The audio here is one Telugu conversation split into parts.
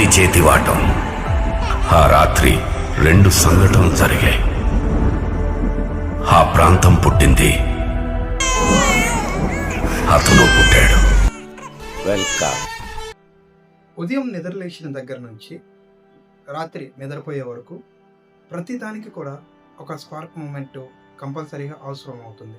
ఇది చేతివాటం ఆ రాత్రి రెండు సంఘటనలు జరిగాయి. ఆ ప్రాంతం పుట్టింది. అతను పుట్టాడు. వెల్కమ్. ఉదయం నిద్రలేచిన దగ్గర నుంచి రాత్రి నిద్రపోయే వరకు ప్రతిదానికి కూడా ఒక స్పార్క్ మూమెంట్ కంపల్సరీగా అవసరం అవుతుంది.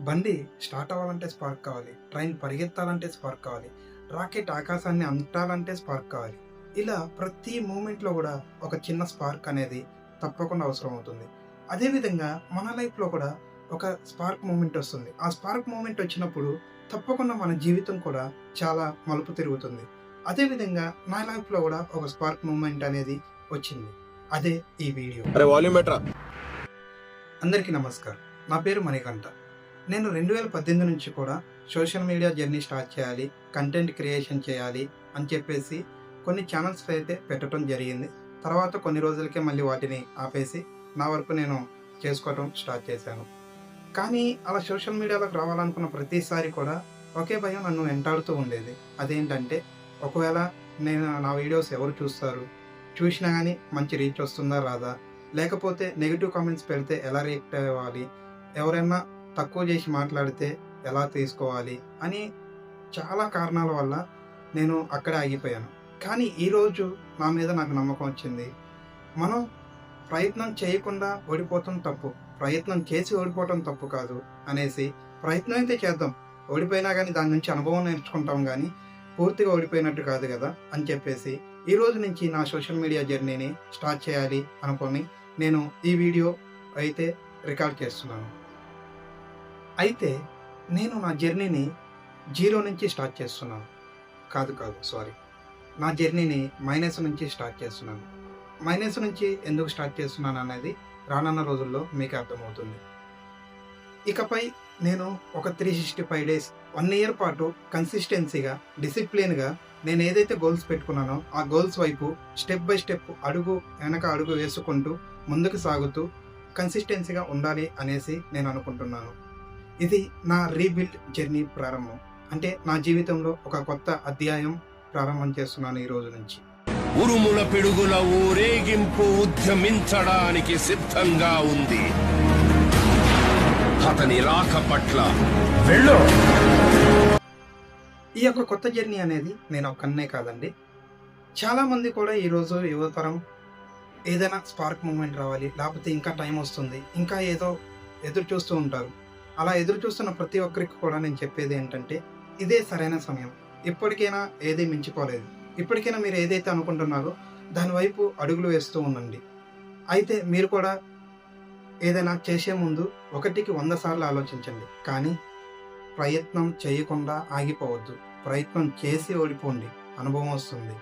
బండి స్టార్ట్ అవ్వాలంటే స్పార్క్ కావాలి. ట్రైన్ పరిగెత్తాలంటే స్పార్క్ కావాలి. రాకెట్ ఆకాశాన్ని అంటాలంటే స్పార్క్ కావాలి. ఇలా ప్రతి మూమెంట్లో కూడా ఒక చిన్న స్పార్క్ అనేది తప్పకుండా అవసరం అవుతుంది. అదేవిధంగా మన లైఫ్లో కూడా ఒక స్పార్క్ మూమెంట్ వస్తుంది. ఆ స్పార్క్ మూమెంట్ వచ్చినప్పుడు తప్పకుండా మన జీవితం కూడా చాలా మలుపు తిరుగుతుంది. అదేవిధంగా నా లైఫ్లో కూడా ఒక స్పార్క్ మూమెంట్ అనేది వచ్చింది. అదే ఈ వీడియో. అరే వాల్యూమ్ బెటరా అందరికీ నమస్కారం. నా పేరు మణికంఠ. నేను రెండు వేల పద్దెనిమిది నుంచి కూడా సోషల్ మీడియా జర్నీ స్టార్ట్ చేయాలి కంటెంట్ క్రియేషన్ చేయాలి అని చెప్పేసి కొన్ని ఛానల్స్ అయితే పెట్టడం జరిగింది. తర్వాత కొన్ని రోజులకే మళ్ళీ వాటిని ఆపేసి నా వరకు నేను చేసుకోవటం స్టార్ట్ చేశాను. కానీ అలా సోషల్ మీడియాలోకి రావాలనుకున్న ప్రతిసారి కూడా ఒకే భయం నన్ను వెంటాడుతూ ఉండేది. అదేంటంటే ఒకవేళ నేను నా వీడియోస్ ఎవరు చూస్తారు? చూసినా కానీ మంచి రీచ్ వస్తుందా రాదా? లేకపోతే నెగిటివ్ కామెంట్స్ పెడితే ఎలా రియాక్ట్ అవ్వాలి? ఎవరైనా తక్కువ చేసి మాట్లాడితే ఎలా తీసుకోవాలి? అని చాలా కారణాల వల్ల నేను అక్కడే ఆగిపోయాను. కానీ ఈరోజు నా మీద నాకు నమ్మకం వచ్చింది. మనం ప్రయత్నం చేయకుండా ఓడిపోవటం తప్పు ప్రయత్నం చేసి ఓడిపోవటం తప్పు కాదు అనేసి ప్రయత్నం అయితే చేద్దాం. ఓడిపోయినా కానీ దాని నుంచి అనుభవం నేర్చుకుంటాం కానీ పూర్తిగా ఓడిపోయినట్టు కాదు కదా అని చెప్పేసి ఈ రోజు నుంచి నా సోషల్ మీడియా జర్నీని స్టార్ట్ చేయాలి అనుకొని నేను ఈ వీడియో అయితే రికార్డ్ చేస్తున్నాను. అయితే నేను నా జర్నీని జీరో నుంచి స్టార్ట్ చేస్తున్నాను. కాదు కాదు సారీ. నా జర్నీని మైనస్ నుంచి స్టార్ట్ చేస్తున్నాను. మైనస్ నుంచి ఎందుకు స్టార్ట్ చేస్తున్నాను అనేది రానున్న రోజుల్లో మీకు అర్థమవుతుంది. ఇకపై నేను ఒక three sixty five days one year పాటు కన్సిస్టెన్సీగా డిసిప్లిన్గా నేను ఏదైతే గోల్స్ పెట్టుకున్నానో ఆ గోల్స్ వైపు స్టెప్ బై స్టెప్ అడుగు వెనక అడుగు వేసుకుంటూ ముందుకు సాగుతూ కన్సిస్టెన్సీగా ఉండాలి అనేసి నేను అనుకుంటున్నాను. ఇది నా రీబిల్డ్ జర్నీ ప్రారంభం. అంటే నా జీవితంలో ఒక కొత్త అధ్యాయం ప్రారంభం చేస్తున్నాను ఈ రోజు నుంచి. ఉరుముల పిడుగుల ఊరేగింపు ఉద్యమించడానికి సిద్ధంగా ఉంది. అతని రాక పట్ల వెళ్ళు. ఈ యొక్క కొత్త జర్నీ అనేది నేను ఒక్కనే కాదండి. చాలా మంది కూడా ఈరోజు యువతరం ఏదైనా స్పార్క్ మూమెంట్ రావాలి లేకపోతే ఇంకా టైం వస్తుంది ఇంకా ఏదో ఎదురు చూస్తూ ఉంటారు. అలా ఎదురు చూస్తున్న ప్రతి ఒక్కరికి కూడా నేను చెప్పేది ఏంటంటే ఇదే సరైన సమయం. ఇప్పటికైనా ఏది మించిపోలేదు. ఇప్పటికైనా మీరు ఏదైతే అనుకుంటున్నారో దానివైపు అడుగులు వేస్తూ ఉండండి. అయితే మీరు కూడా ఏదైనా చేసే ముందు ఒకటికి వంద సార్లు ఆలోచించండి. కానీ ప్రయత్నం చేయకుండా ఆగిపోవద్దు. ప్రయత్నం చేసి ఓడిపోండి. అనుభవం వస్తుంది.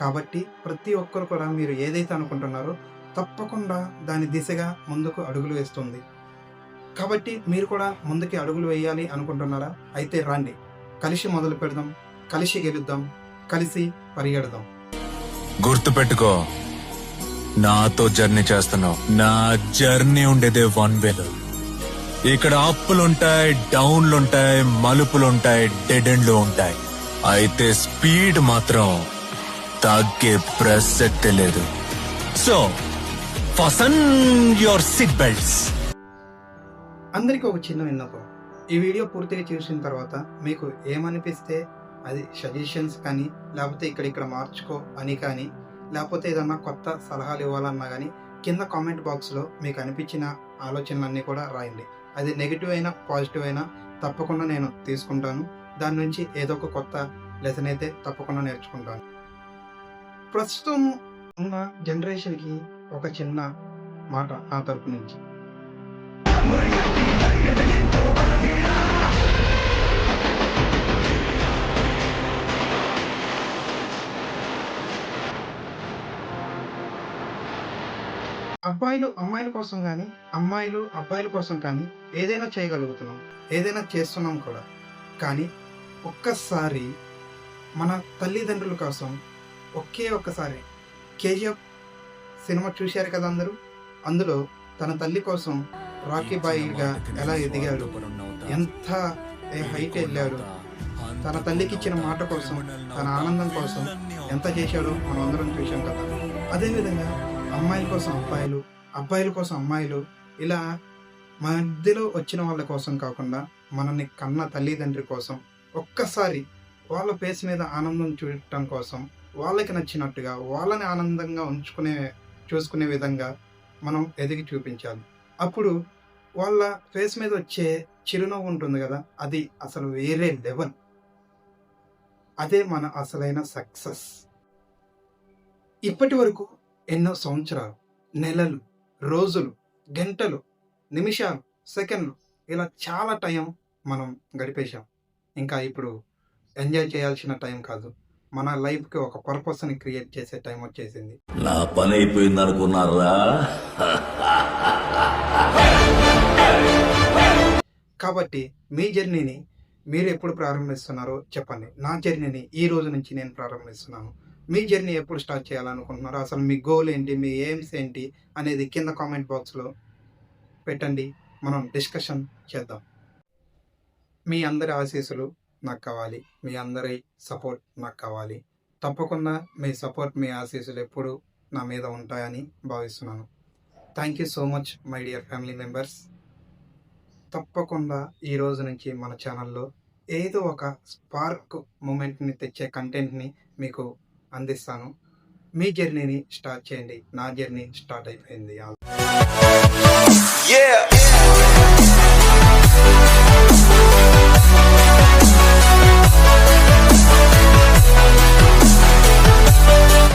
కాబట్టి ప్రతి ఒక్కరు కూడా మీరు ఏదైతే అనుకుంటున్నారో తప్పకుండా దాని దిశగా ముందుకు అడుగులు వేస్తుంది. కాబట్టి మీరు కూడా ముందుకి అడుగులు వేయాలి అనుకుంటున్నారా? అయితే రండి. కలిసి మొదలు పెడదాం. కలిసి గెలుద్దాం కలిసి పరిగెడదాం. గుర్తుపెట్టుకో నాతో జర్నీ చేస్తున్నావు. నా జర్నీ ఉండేదే వన్ వేలో ఇక్కడ అప్పులుంటాయి డౌన్లుంటాయి మలుపులుంటాయి డెడ్ ఎండ్లు ఉంటాయి. అయితే స్పీడ్ మాత్రం తగ్గే ప్రసక్తే లేదు. So fasten your seat belts అందరికీ ఒక చిన్న విన్నపం. ఈ వీడియో పూర్తిగా చూసిన తర్వాత మీకు ఏమనిపిస్తే అది సజెషన్స్ కానీ లేకపోతే ఇక్కడ ఇక్కడ మార్చుకో అని కానీ లేకపోతే ఏదన్నా కొత్త సలహాలు ఇవ్వాలన్నా కానీ కింద కామెంట్ బాక్స్లో మీకు అనిపించిన ఆలోచనలన్నీ కూడా రాయండి. అది నెగిటివ్ అయినా పాజిటివ్ అయినా తప్పకుండా నేను తీసుకుంటాను. దాని నుంచి ఏదో ఒక కొత్త లెసన్ అయితే తప్పకుండా నేర్చుకుంటాను. ప్రస్తుతం ఉన్న జనరేషన్కి ఒక చిన్న మాట నా తరపు నుంచి. అబ్బాయిలు అమ్మాయిల కోసం కానీ అమ్మాయిలు అబ్బాయిల కోసం కానీ ఏదైనా చేయగలుగుతున్నాం ఏదైనా చేస్తున్నాం కూడా. కానీ ఒక్కసారి మన తల్లిదండ్రుల కోసం ఒకే ఒక్కసారి కేజీఎఫ్ సినిమా చూశారు కదా అందరూ? అందులో తన తల్లి కోసం రాకీ బాయిగా ఎలా ఎదిగాడు? ఎంత హైట్ వెళ్ళాడు? తన తల్లికి ఇచ్చిన మాట కోసం తన ఆనందం కోసం ఎంత చేశాడో మనం అందరం చూసాం కదా. అదేవిధంగా అమ్మాయిల కోసం అబ్బాయిలు అబ్బాయిల కోసం అమ్మాయిలు ఇలా మధ్యలో వచ్చిన వాళ్ళ కోసం కాకుండా మనల్ని కన్న తల్లిదండ్రి కోసం ఒక్కసారి వాళ్ళ ఫేస్ మీద ఆనందం చూడటం కోసం వాళ్ళకి నచ్చినట్టుగా వాళ్ళని ఆనందంగా ఉంచుకునే చూసుకునే విధంగా మనం ఎదిగి చూపించాలి. అప్పుడు వాళ్ళ ఫేస్ మీద వచ్చే చిరునవ్వు ఉంటుంది కదా అది అసలు వేరే లెవెల్ అదే మన అసలైన సక్సెస్ ఇప్పటి వరకు ఎన్నో సంవత్సరాలు నెలలు రోజులు గంటలు నిమిషాలు సెకండ్లు ఇలా చాలా టైం మనం గడిపేశాం. ఇంకా ఇప్పుడు ఎంజాయ్ చేయాల్సిన టైం కాదు. మన లైఫ్కి ఒక పర్పస్ని క్రియేట్ చేసే టైం వచ్చేసింది. నా పని అయిపోయింది అనుకున్నారా కాబట్టి మీ జర్నీని మీరు ఎప్పుడు ప్రారంభిస్తున్నారో చెప్పండి. నా జర్నీని ఈ రోజు నుంచి నేను ప్రారంభిస్తున్నాను. మీ జర్నీ ఎప్పుడు స్టార్ట్ చేయాలనుకుంటున్నారో? అసలు మీ గోల్ ఏంటి? మీ ఎయిమ్స్ ఏంటి? అనేది కింద కామెంట్ బాక్స్లో పెట్టండి. మనం డిస్కషన్ చేద్దాం. మీ అందరి ఆశీస్సులు నాకు కావాలి. మీ అందరి సపోర్ట్ నాకు కావాలి. తప్పకుండా మీ సపోర్ట్ మీ ఆశీస్సులు ఎప్పుడు నా మీద ఉంటాయని భావిస్తున్నాను. Thank you so much my dear family members తప్పకుండా ఈ రోజు నుంచి మన ఛానల్లో ఏదో ఒక స్పార్క్ మూమెంట్ని తెచ్చే కంటెంట్ని మీకు అందిస్తాను మీ జర్నీని స్టార్ట్ చేయండి నా జర్నీ స్టార్ట్ అయిపోయింది Yeah.